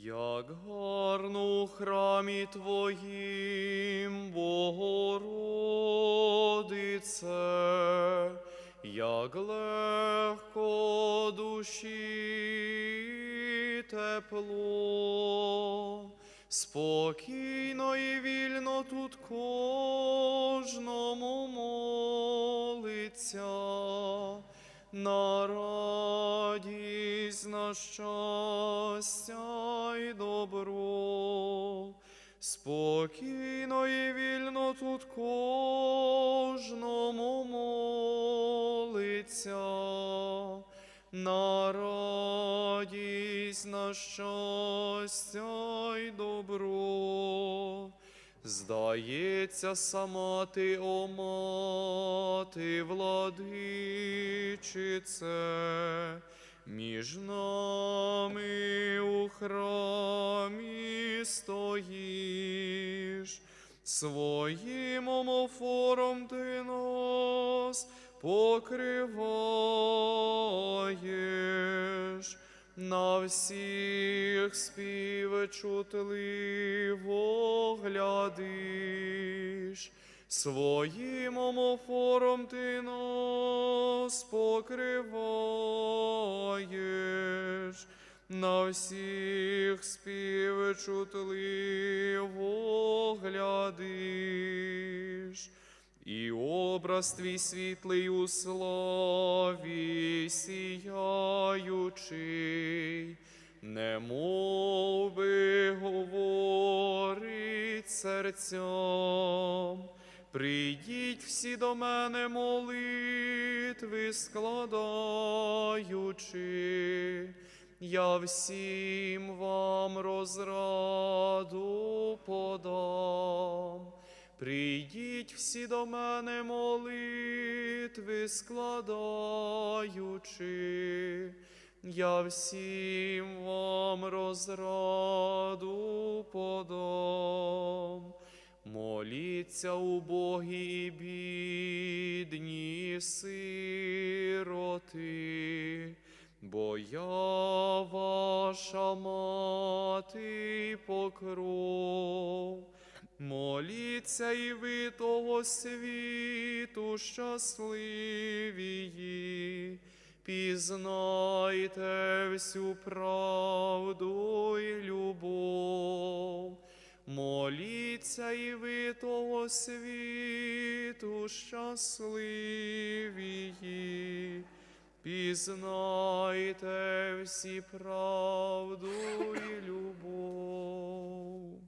Як гарно у храмі Твоїм, Богородице, як легко душі тепло, спокійно і вільно тут кожному молиться на радість, на щастя й добро. Спокійно і вільно тут кожному молиться на радість, на щастя й добро. Здається, сама ти, о мати, владичице, між нами у храмі стоїш, своїм омофором ти нас покриваєш, на всіх спів чутливо глядиш, своїм омофором ти нас покриваєш, на всіх спів чутливо глядиш. І образ твій світлий у славі сіяючий, не мов би говорить серцям. Прийдіть всі до мене молитви складаючи, я всім вам розраду подам. Прийдіть всі до мене молитви складаючи, я всім вам розраду подам. Моліться убогі і бідні сироти, бо я ваша мати й покров. Моліться і ви того світу щасливії, пізнайте всю правду і любов. Моліться і ви того світу щасливії, пізнайте всі правду і любов.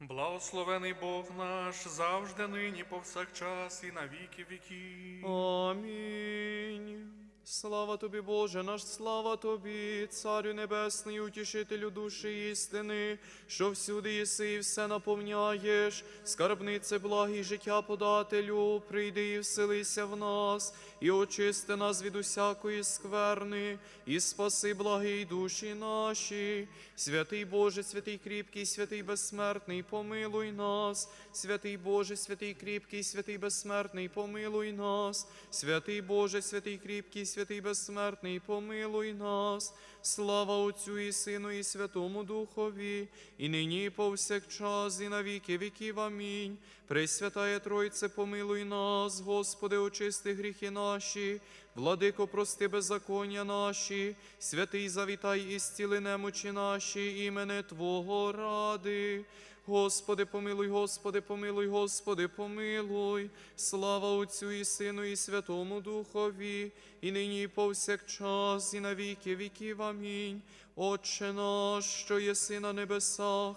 Благословений Бог наш завжди нині повсякчас і на віки віків. Амінь. Слава тобі, Боже, наш слава тобі, Царю Небесний, утішителю душі істини, що всюди єси і все наповняєш, скарбнице благі життя подателю, прийди і вселися в нас, і очисти нас від усякої скверни, і спаси благі душі наші. Святий Боже, святий кріпкий, святий безсмертний, помилуй нас, святий Боже, святий кріпкий, святий безсмертний, помилуй нас, святий Боже, святий кріпкий, святий безсмертний, помилуй нас, слава Отцю і Сину, і Святому Духові, і нині, і повсякчас, і на віки віків. Амінь. Пресвятає Тройце, помилуй нас, Господи, очисти гріхи наші, владико, прости беззаконня наші, святий завітай і зціли немочі наші, імене Твого ради. Господи, помилуй, Господи, помилуй, Господи, помилуй, слава Отцю і Сину, і Святому Духові, і нині, і повсякчас, і на віки віків. Амінь. Отче наш, що єси на небесах,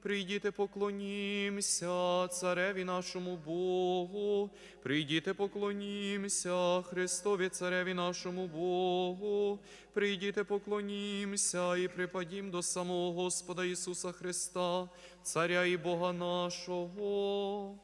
Прийдіте, поклонімся цареві нашому Богу. Прийдіте, поклонімся Христові цареві нашому Богу. Прийдіте, поклонімся і припадім до самого Господа Ісуса Христа, Царя і Бога нашого.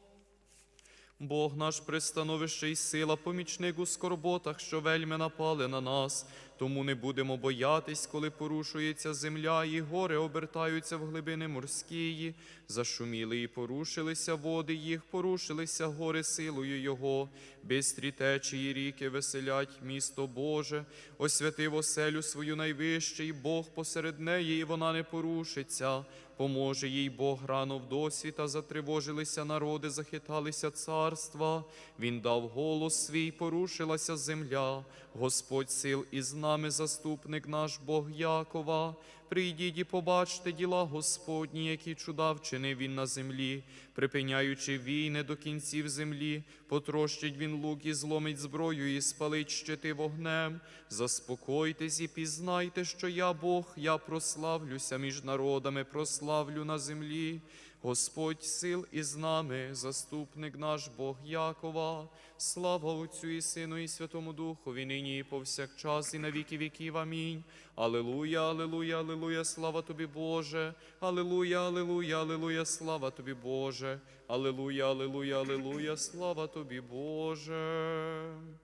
Бог наш пристановище і сила, помічник у скорботах, що вельми напали на нас. Тому не будемо боятись, коли порушується земля, і гори обертаються в глибини морськії. Зашуміли і порушилися води їх, порушилися гори силою Його. Бистрі течії ріки веселять місто Боже, освятив оселю свою найвищий, Бог посеред неї, і вона не порушиться. Поможе їй Бог рано в досвіта, затривожилися народи, захиталися царства. Він дав голос свій, порушилася земля. Господь сил із нами, заступник наш Бог Якова. Прийдіть і побачте діла Господні, які чуда вчинив він на землі, припиняючи війни до кінців землі, потрощить він лук і зломить зброю, і спалить щити вогнем. Заспокойтесь і пізнайте, що я Бог, я прославлюся між народами, прославлю на землі. Господь сил із нами, заступник наш Бог Якова. Слава Отцю і Сину, і Святому Духові, нині і повсякчас, і на віки віків. Амінь. Алелуя, алелуя, алелуя, слава тобі, Боже. Алелуя, алелуя, алелуя, слава тобі, Боже. Алелуя, алелуя, алелуя, слава тобі, Боже.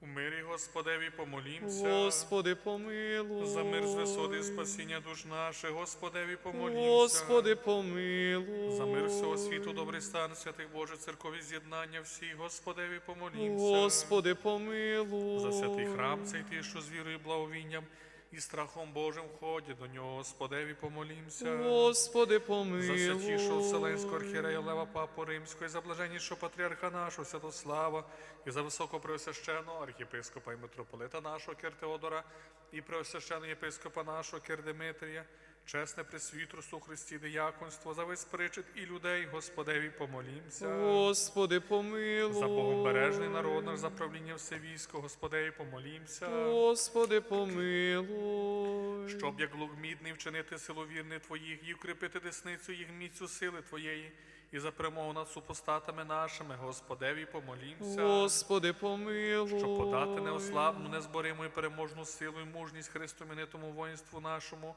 У мирі Господеві помолімся. Господи, помилуй. За мир з висоти спасіння душ наших, Господеві помолімся. Господи, помилуй. За мир всього світу, добрий стан, святих Боже, церкові з'єднання всі, Господеві помолімся. Господи, помилуй. За святий храм цей ти, що з вірою, благовінням і страхом Божим входять до нього, Господеві помолімся. Господи, За помилуй. святішого Вселенського архієрея Лева Папу Римського, і за блаженнішого патріарха нашого Святослава, і за високопреосвященого архіпископа і митрополита нашого Кир Теодора, і преосвященого єпископа нашого Кир Димитрія, чесне пресвітрство у Христі дияконство, за весь причет і людей, Господеві помолімся. Господи, помилуй. За Богобережний народ наш, за правління все військо, Господеві помолімся. Господи, помилуй. Щоб як лук мідний вчинити силу вірни Твоїх і укріпити десницю їх міцю сили Твоєї, і за перемогу над супостатами нашими, Господеві помолімся. Господи, помилуй. Щоб подати неослабну, незбориму і переможну силу і мужність Христу іменитому воїнству нашому,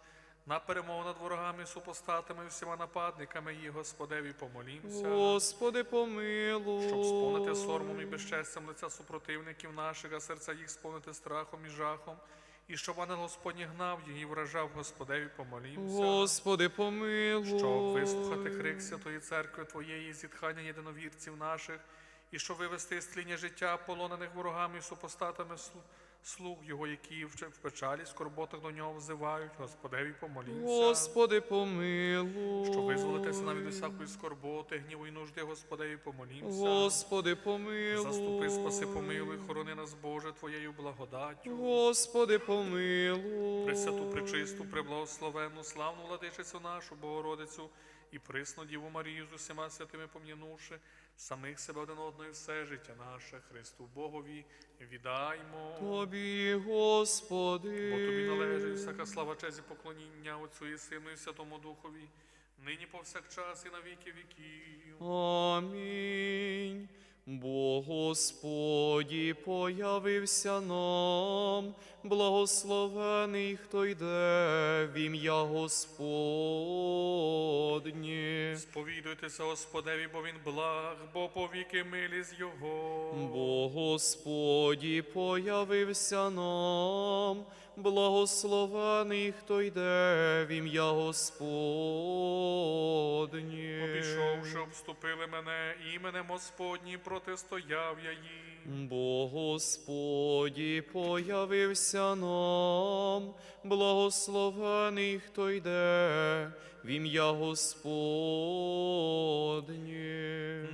на перемогу над ворогами, супостатами, і всіма нападниками їх, Господеві помолімся. Господи, помилуй. Щоб сповнити соромом і безчестям лиця супротивників наших, а серця їх сповнити страхом і жахом, і щоб ангел Господній гнав і вражав Господеві помолімся. Господи, помилуй. Щоб вислухати крик Святої Церкви Твоєї, зітхання єдиновірців наших, і щоб вивести із тління життя полонених ворогами і супостатами слуг Його, які в печалі, скорботах до нього взивають, Господеві помолімся. Господи, помилуй. Щоб визволитися нам від усякої скорботи, гніву і нужди, Господеві помолімся. Господи, помилуй. Заступи, спаси, помилуй, хорони нас, Боже, Твоєю благодаттю. Господи, помилуй. Пресвяту, пречисту, преблагословенну, славну владичицю нашу, Богородицю і присну Діву Марію з усіма святими пом'янувши, самих себе один одного і все життя наше, Христу Богові, віддаймо. Тобі, Господи. Бо тобі належить всяка слава, честь і поклоніння Отцю і Сину і Святому Духові, нині повсякчас і на віки віків. Амінь. Бо Господі появився нам, благословений, хто йде в ім'я Господнє. Сповідуйтеся Господеві, бо він благ, бо повіки милість Його. Бо Господі появився нам, благословений, хто йде в ім'я Господнє. Обійшовши, обступили мене, іменем Господнім протистояв я їм. Бо Господі появився нам, благословений, хто йде в ім'я Господнє.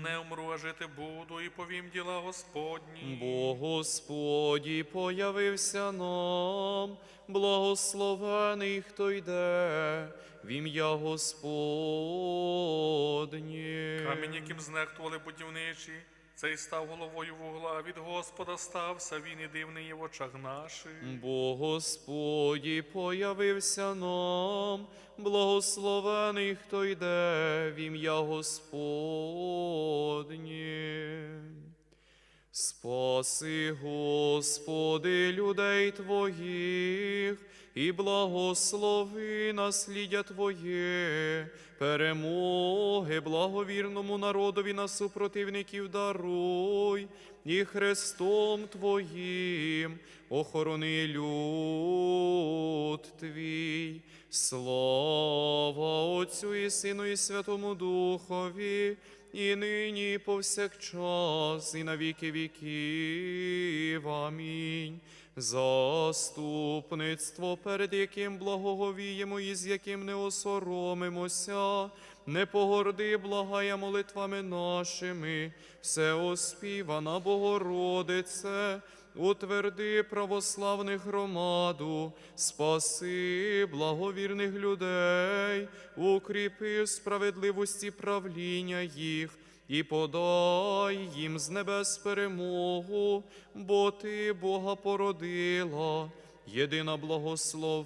Не умру, а жити буду і повім діла Господні. Бо Господі появився нам, благословений, хто йде в ім'я Господнє. Камінь, яким знехтували будівничі, цей став головою вугла, від Господа стався, він і дивний є в очах наших. Бо Господі появився нам, благословений, хто йде в ім'я Господнє. Спаси, Господи, людей Твоїх, і благослови насліддя Твоє, перемоги благовірному народові на супротивників даруй, і Христом Твоїм охорони люд Твій. Слава Отцю і Сину, і Святому Духові, і нині, і повсякчас, і на віки віків. Амінь. Заступництво, перед яким благоговіємо і з яким не осоромимося, не погорди, благая молитвами нашими, все оспівана Богородице, утверди православних громаду, спаси благовірних людей, укріпи справедливості правління їх. І подай їм з небес перемогу, бо ти Бога породила, єдина благословена.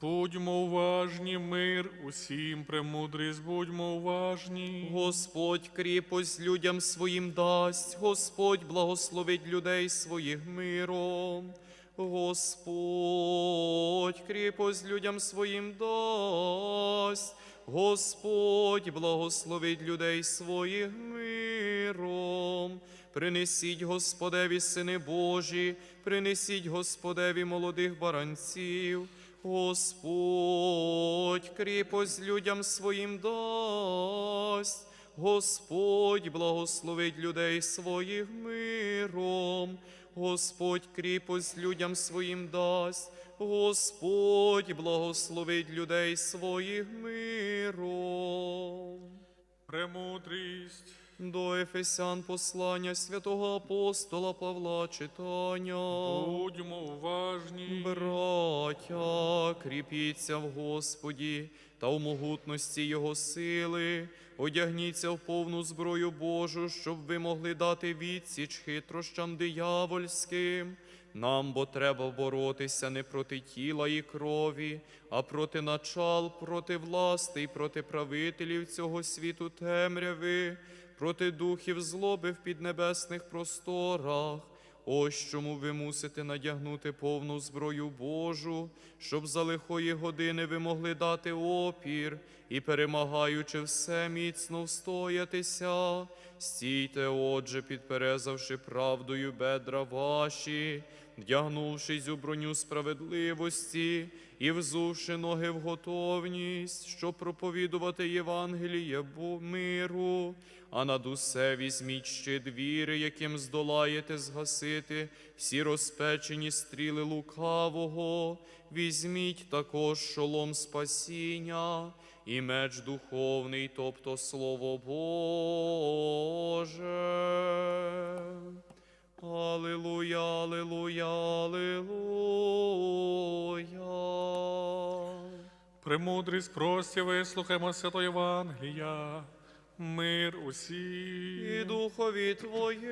Будьмо уважні, мир усім, премудрість, будьмо уважні. Господь кріпость людям своїм дасть, Господь благословить людей своїх миром. Господь кріпость людям своїм дасть, Господь благословить людей своїх миром. Принесіть Господеві сини Божі, принесіть Господеві молодих баранців. Господь кріпость людям своїм дасть, Господь благословить людей своїх миром, Господь кріпость людям своїм дасть, Господь благословить людей своїх миром. Премудрість. До Ефесян послання святого апостола Павла читання. Будьмо уважні. Браття, кріпіться в Господі та в могутності Його сили, одягніться в повну зброю Божу, щоб ви могли дати відсіч хитрощам диявольським. Нам бо треба боротися не проти тіла і крові, а проти начал, проти власти і проти правителів цього світу темряви, проти духів злоби в піднебесних просторах. Ось чому ви мусите надягнути повну зброю Божу, щоб за лихої години ви могли дати опір і, перемагаючи все, міцно встоятися. Стійте, отже, підперезавши правдою бедра ваші, вдягнувшись у броню справедливості і взувши ноги в готовність, щоб проповідувати Євангеліє миру, а над усе візьміть щит віри, яким здолаєте згасити всі розпечені стріли лукавого, візьміть також шолом спасіння і меч духовний, тобто Слово Боже. Аллилуйя, аллилуйя, аллилуйя. Премудрість прості, вислухаймо свято Євангелія. Мир І духові Твоєму.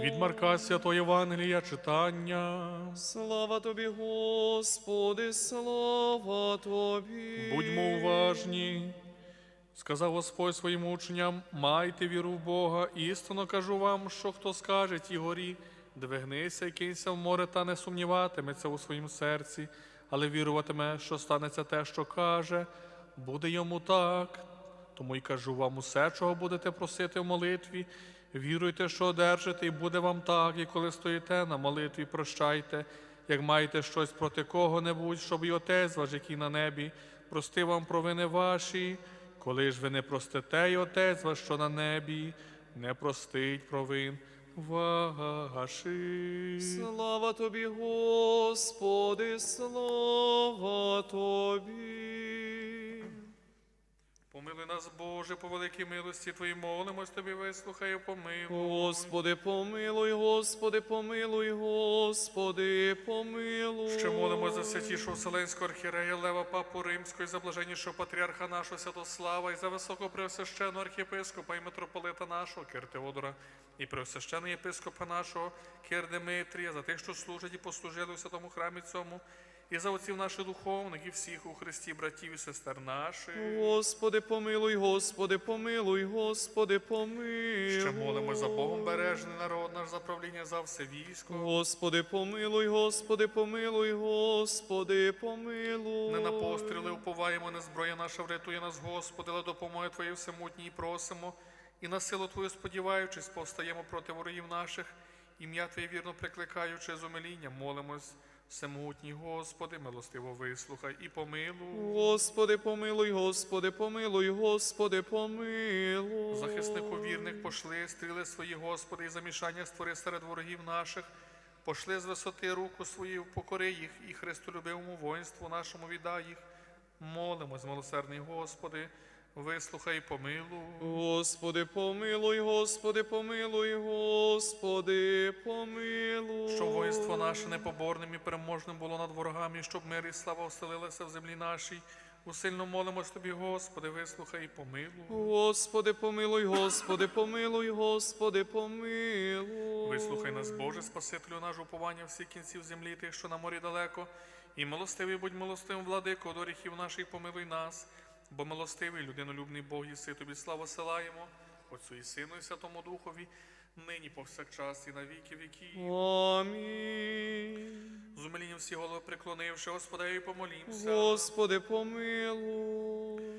Від Марка свято Євангелія читання. Слава тобі, Господи, слава тобі. Будьмо уважні. Сказав Господь своїм учням: майте віру в Бога. Істинно кажу вам, що хто скаже тій горі, двигнися і кинься в море, та не сумніватиметься у своїм серці, але віруватиме, що станеться те, що каже, буде йому так. Тому й кажу вам усе, чого будете просити в молитві. Віруйте, що одержите, і буде вам так, і коли стоїте на молитві, прощайте, як маєте щось проти кого-небудь, щоб і Отець ваш, який на небі, простив вам провини ваші. коли ж ви не простите, і Отець ваш, що на небі, не простить провин ваших. Слава тобі, Господи, слава тобі. Помилуй нас, Боже, по великій милості Твоїй молимось Тобі, вислухай, і помилуй. Господи, помилуй, Господи, помилуй, Господи, помилуй. Ще молимо за святішого Вселенського архірея Лева Папу Римського, і за блаженнішого патріарха нашого Святослава, і за високопреосвященого архієпископа і митрополита нашого Кир Теодора, і преосвященого єпископа нашого Кир Димитрія, за тих, що служать і послужили у святому храмі цьому, і за отців наших духовних, і всіх у Христі, братів і сестер наших. Господи, помилуй, Господи, помилуй, Господи, помилуй. Ще молимо за Богом бережний народ наш за правління за все військо. Господи, помилуй, Господи, помилуй, Господи, помилуй. Не на постріли уповаємо, не зброя наша врятує нас, Господи, але допомоги Твоєї всемутній просимо. І на силу Твою сподіваючись, повстаємо проти ворогів наших, ім'я Твоє вірно прикликаючи з умилінням, молимось. Всемогутній Господи, милостиво вислухай і помилуй. Господи, помилуй, Господи, помилуй, Господи, помилуй. Захиснику вірних пошли стріли свої, Господи, і замішання створи серед ворогів наших. Пошли з висоти руку свою, покори їх, і Христолюбивому воїнству нашому віддай їх. Молимось, милосердний Господи, вислухай помилуй. Господи, помилуй, Господи, помилуй, Господи, помилуй. Щоб воїнство наше непоборним і переможним було над ворогами, щоб мир і слава оселилися в землі нашій. Усильно молимось тобі, Господи, вислухай і помилуй. Господи, помилуй, Господи, помилуй, Господи, помилуй. Вислухай нас, Боже, Спасителю наш уповання всіх кінців землі, тих, що на морі далеко, і милостивий будь милостивим, владико, до гріхів наших помилуй нас, бо милостивий, людинолюбний Бог, єси тобі славу силаємо, Отцю і Сину, і Святому Духові, нині повсякчас і на віки віків. Амінь. З умилінням всі голови преклонивши, Господи, і помолімся. Господи, помилуй.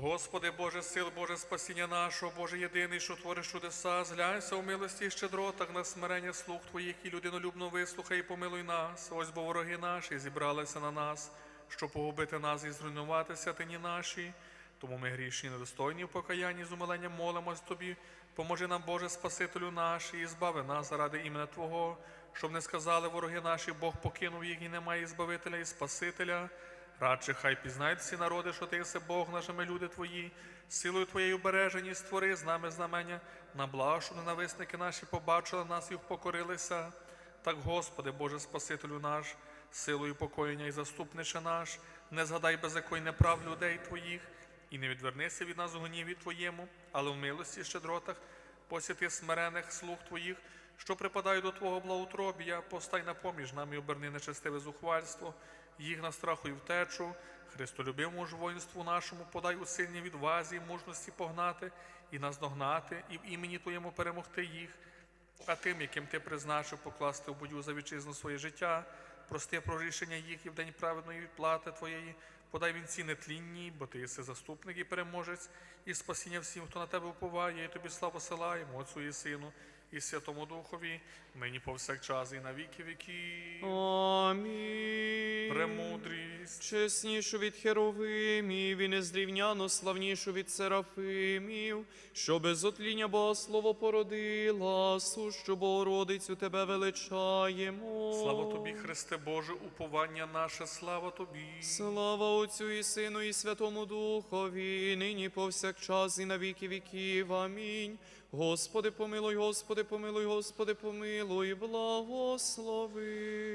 Господи, Боже сил, Боже спасіння нашого, Боже єдиний, що твориш чудеса, зглянься у милості і щедротах на смирення слуг Твоїх і людинолюбно вислухай і помилуй нас. Ось бо вороги наші зібралися на нас, щоб погубити нас і зруйнувати святині наші. Тому ми грішні, недостойні в покаянні з умиленням молимось Тобі. Поможи нам, Боже, Спасителю наш, і збави нас заради імені Твого, щоб не сказали вороги наші, Бог покинув їх і немає Збавителя і Спасителя. Радше хай пізнають всі народи, що ти єси Бог, нашими люди твої, силою твоєю бережені створи з нами знамення, на благо, щоб ненависники наші побачили нас і впокорилися. Так, Господи, Боже Спасителю наш, силою покоєння і заступниче наш, не згадай беззаконь неправ людей Твоїх, і не відвернися від нас у гніві Твоєму, але в милості і щедротах посіти смирених слуг Твоїх, що припадають до Твого благоутробія, постай на поміж нам і оберни нечестиве зухвальство, їх на страху і втечу, Христолюбивому ж воїнству нашому подай у сильній відвазі, мужності погнати і наздогнати, і в імені Твоєму перемогти їх. А тим, яким ти призначив покласти в бою за вітчизну своє життя, прости про рішення їх і в день праведної відплати Твоєї, подай вінці нетлінні, бо ти єси заступник і переможець, і спасіння всім, хто на тебе уповає, і тобі славу силаємо, Отцю і Сину, і Святому Духові, нині повсякчас і на віки віків. Амінь. Премудрість. Чеснішу від херовимів і незрівняно славнішу від серафимів, що без отління Богослово породила, сущу Богородицю тебе величаємо. Слава тобі, Христе Боже, уповання наше, слава тобі. Слава Отцю і Сину, і Святому Духові, нині повсякчас і на віки віків. Амінь. Господи, помилуй, Господи, помилуй, Господи, помилуй, благослови.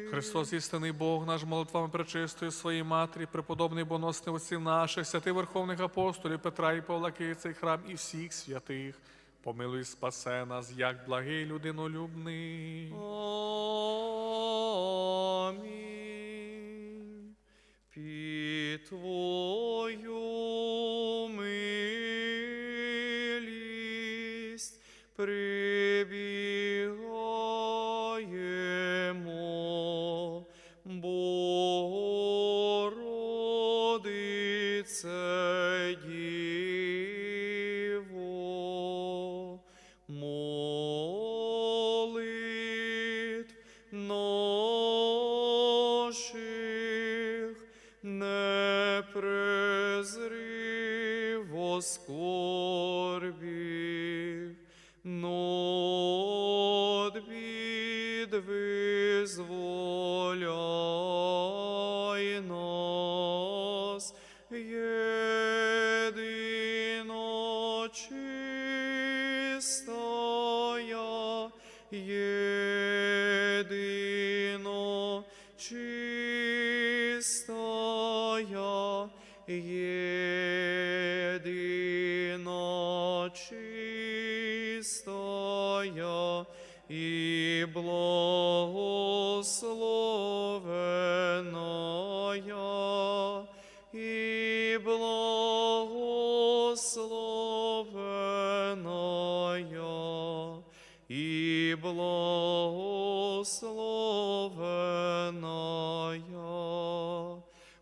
Христос, істинний Бог, наш молитвами пречистої своїй матері, преподобний боносний отців наших, святих верховних апостолів Петра і Павла цей храм і всіх святих. Помилуй, спасе нас, як благий людинолюбний. Амінь. Під Твою милість єдино чистая, єдино чистая, і благословеная,